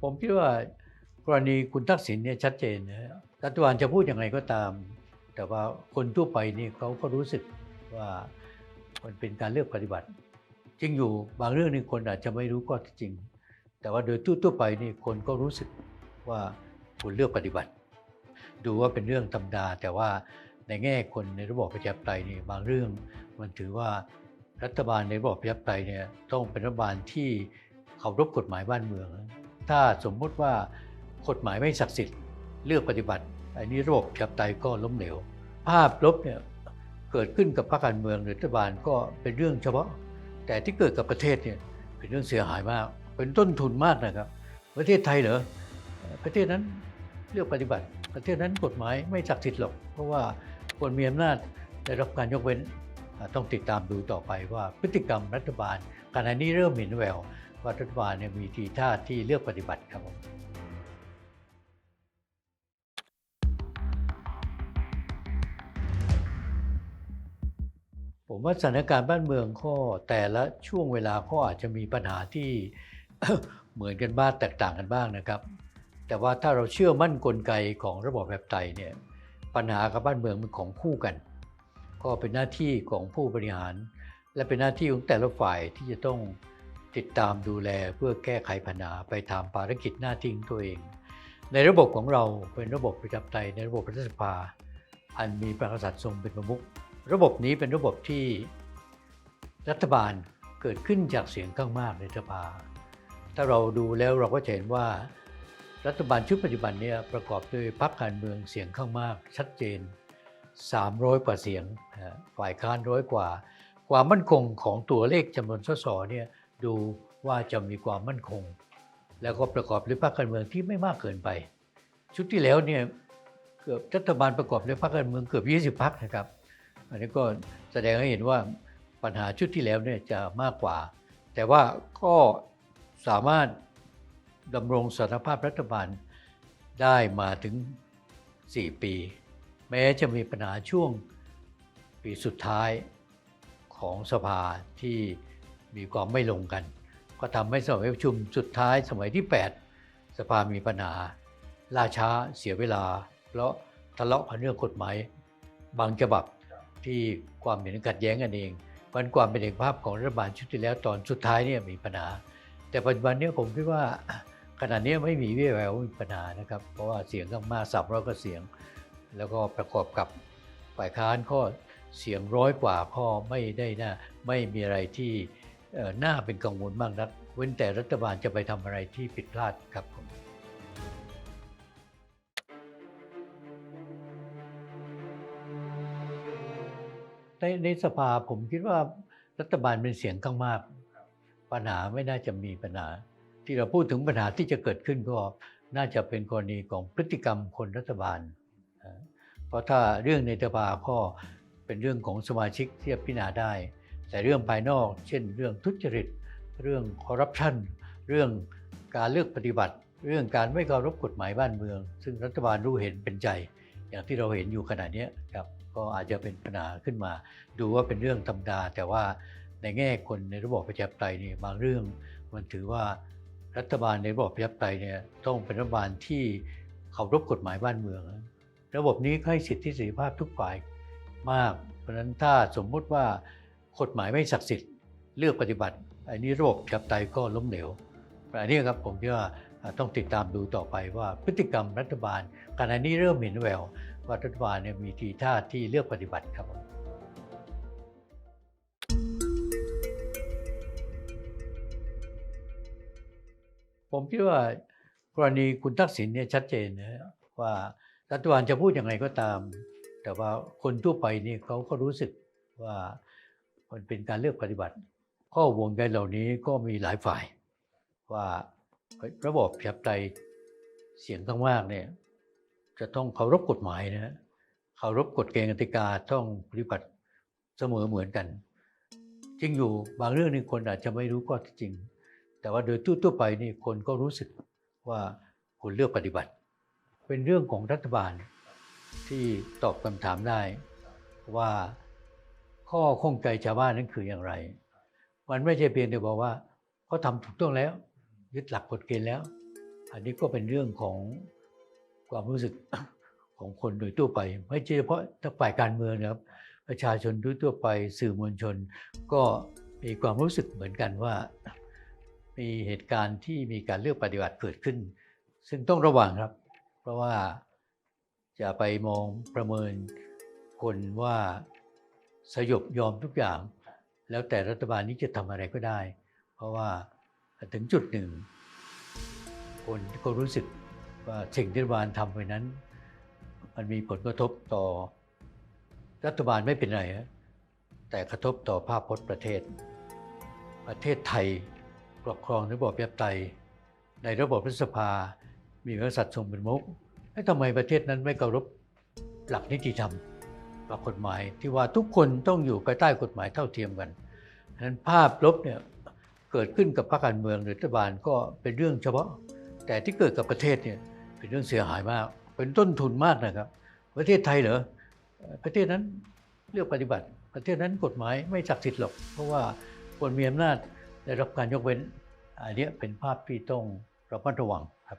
ผมคิดว่ากรณีคุณทักษิณเนี่ยชัดเจนนะรัฐบาลจะพูดยังไงก็ตาม แต่ว่าคนทั่วไปนี่เขาก็รู้สึกว่ามันเป็นการเลือกปฏิบัติ จริงอยู่บางเรื่องนี่คนอาจจะไม่รู้ก็จริง แต่ว่าโดยทั่วไปนี่คนก็รู้สึกว่าคุณเลือกปฏิบัติ ดูว่าเป็นเรื่องธรรมดา แต่ว่าในแง่คนในระบอบประชาธิปไตยนี่บางเรื่องมันถือว่ารัฐบาลในระบอบประชาธิปไตยเนี่ยต้องเป็นรัฐบาลที่เคารพกฎหมายบ้านเมือง ถ้าสมมุติว่ากฎหมายไม่ศักดิ์สิทธิ์เลือกปฏิบัติอันนี้ระบบประชาธิปไตก็ล้มเหลว ภาพลบเนี่ยเกิดขึ้นกับพรรคการเมืองหรือรัฐบาลก็เป็นเรื่องเฉพาะ แต่ที่เกิดกับประเทศเนี่ยเป็นเรื่องเสียหายมาก เป็นต้นทุนมากนะครับ ประเทศไทยเหรอประเทศนั้นเลือกปฏิบัติ ประเทศนั้นกฎหมายไม่ศักดิ์สิทธิ์หรอก เพราะว่าคนมีอำนาจได้รับการยกเว้นต้องติดตามดูต่อไปว่าพฤติกรรมรัฐบาลขณะนี้เริ่มเห็นแวว ว่ารัฐบาลเนี่ยมีทีท่าที่เลือกปฏิบัติครับผมผมว่าสถานการณ์บ้านเมืองก็แต่ละช่วงเวลาก็อาจจะมีปัญหาที่เหมือนกันบ้างแตกต่างกันบ้างนะครับ แต่ว่าถ้าเราเชื่อมั่นกลไกของระบบแบบไทยเนี่ยปัญหากับบ้านเมืองมันของคู่กัน ก็เป็นหน้าที่ของผู้บริหาร และเป็นหน้าที่ของแต่ละฝ่ายที่จะต้อง ติดตามดูแลเพื่อแก้ไขปัญหาไปทำภารกิจหน้าที่ของตัวเอง ในระบบของเราเป็นระบบประชาธิปไตยในระบบรัฐสภา อันมีพระกษัตริย์ทรงเป็นประมุขระบบนี้เป็นระบบที่รัฐบาลเกิดขึ้นจากเสียงข้างมากในสภา ถ้าเราดูแล้วเราก็จะเห็นว่า รัฐบาลชุดปัจจุบันเนี้ประกอบด้วยพรรคการเมืองเสียงข้างมาก ชัดเจน 300 กว่าเสียง ฝ่ายค้านร้อยกว่า ความมั่นคงของตัวเลขจำนวนสสเนี่ย ดูว่าจะมีความมั่นคง แล้วก็ประกอบด้วยพรรคการเมืองที่ไม่มากเกินไป ชุดที่แล้วเนี่ยเกือบรัฐบาลประกอบด้วยพรรคการเมืองเกือบ 20พรรคนะครับ อันนี้ก็แสดงให้เห็นว่าปัญหาชุดที่แล้วเนี่ยจะมากกว่า แต่ว่าก็สามารถดำรงสถานภาพรัฐบาลได้มาถึง 4 ปี แม้จะมีปัญหาช่วงปีสุดท้ายของสภาที่ มีความไม่ลงกัน ก็ทำให้สมัยประชุมสุดท้ายสมัยที่ 8 สภามีปัญหาล่าช้าเสียเวลา เพราะทะเลาะกันเรื่องกฎหมายบางฉบับที่ความเห็นขัดแย้งกันเองมันความเป็นเอกภาพของรัฐบาลชุดที่แล้วตอนสุดท้ายเนี่ยมีปัญหา แต่ปัจจุบันเนี้ผมคิดว่าขณะนี้ไม่มีวี่แววว่ามีปัญหานะครับ เพราะว่าเสียงข้างมากสับร้อยก็เสียง แล้วก็ประกอบกับฝ่ายค้านก็เสียงร้อยกว่าก็ไม่ได้น่าไม่มีอะไรที่ น่าเป็นกังวลมากนัก เว้นแต่รัฐบาลจะไปทำอะไรที่ผิดพลาดครับผมในในสภาผมคิดว่ารัฐบาลเป็นเสียงข้างมาก ปัญหาไม่น่าจะมีปัญหา ที่เราพูดถึงปัญหาที่จะเกิดขึ้นก็น่าจะเป็นกรณีของพฤติกรรมคนรัฐบาล เพราะถ้าเรื่องในสภาก็เป็นเรื่องของสมาชิกที่จะพิจารณาได้ แต่เรื่องภายนอก เช่น เรื่องทุจริต เรื่องคอร์รัปชันเรื่องการเลือกปฏิบัติ เรื่องการไม่เคารพกฎหมายบ้านเมือง ซึ่งรัฐบาลรู้เห็นเป็นใจ อย่างที่เราเห็นอยู่ขณะนี้ครับก็อาจจะเป็นปัญหาขึ้นมา ดูว่าเป็นเรื่องธรรมดา แต่ว่าในแง่คนในระบอบประชาธิปไตยนี่บางเรื่อง มันถือว่ารัฐบาลในระบอบประชาธิปไตยเนี่ยต้องเป็นรัฐบาลที่เคารพกฎหมายบ้านเมือง ระบบนี้ให้สิทธิเสรีภาพทุกฝ่ายมาก เพราะฉะนั้นถ้าสมมุติว่า กฎหมายไม่ศักดิ์สิทธิ์เลือกปฏิบัติ อันนี้ระบบประชาธิปไตก็ล้มเหลวอันนี้ครับผมคิดว่าต้องติดตามดูต่อไปว่าพฤติกรรมรัฐบาลขณะนี้เริ่มเห็นแววว่ารัฐบาลเนี่ยมีทีท่าที่เลือกปฏิบัติครับผมผมคิดว่ากรณีคุณทักษิณเนี่ยชัดเจนนะว่ารัฐบาลจะพูดยังไงก็ตาม แต่ว่าคนทั่วไปนี่เขาก็รู้สึกว่า มันเป็นการเลือกปฏิบัติ ข้อห่วงใยเหล่านี้ก็มีหลายฝ่าย ว่าระบบประชาธิปไตยเสียงข้างมากเนี่ยจะต้องเคารพกฎหมายนะเคารพกฎเกณฑ์กติกาต้องปฏิบัติเสมอเหมือนกัน จริงอยู่บางเรื่องนี่คนอาจจะไม่รู้ก็จริง แต่ว่าโดยทั่วๆไปนี่คนก็รู้สึกว่าคุณเลือกปฏิบัติ เป็นเรื่องของรัฐบาลที่ตอบคำถามได้ว่า ข้อข้องใจชาวบ้านนั้นคืออย่างไร มันไม่ใช่เพียงแต่บอกว่าเขาทำถูกต้องแล้ว ยึดหลักกฎเกณฑ์แล้ว อันนี้ก็เป็นเรื่องของความรู้สึกของคนโดยทั่วไป ไม่ใช่เฉพาะถ้าฝ่ายการเมืองนะครับ ประชาชนทั่วไปสื่อมวลชน ก็มีความรู้สึกเหมือนกันว่า มีเหตุการณ์ที่มีการเลือกปฏิบัติเกิดขึ้น ซึ่งต้องระวังครับ เพราะว่าจะไปมองประเมินคนว่า สยบยอมทุกอย่าง แล้วแต่รัฐบาลนี้จะทำอะไรก็ได้ เพราะว่าถึงจุดหนึ่ง คนก็รู้สึกว่าสิ่งที่รัฐบาลทำไปนั้น มันมีผลกระทบต่อรัฐบาลไม่เป็นไรแต่กระทบต่อภาพพจน์ประเทศ ประเทศไทยปกครองระบอบประชาธิปไตย ในระบบรัฐสภา มีพระกษัตริย์ทรงเป็นมุกทำไมประเทศนั้นไม่เคารพหลักนิติธรรม หลักกฎหมาย ที่ว่าทุกคนต้องอยู่ภายใต้กฎหมายเท่าเทียมกันนั้นภาพลบเนี่ยเกิดขึ้นกับพรรคการเมืองหรือรัฐบาลก็เป็นเรื่องเฉพาะ แต่ที่เกิดกับประเทศเนี่ยเป็นเรื่องเสียหายมาก เป็นต้นทุนมากนะครับ ประเทศไทยเหรอประเทศนั้นเลือกปฏิบัติ ประเทศนั้นกฎหมายไม่ศักดิ์สิทธิ์หรอก เพราะว่าคนมีอำนาจได้รับการยกเว้นอันนี้เป็นภาพที่ต้องระมัดระวังครับ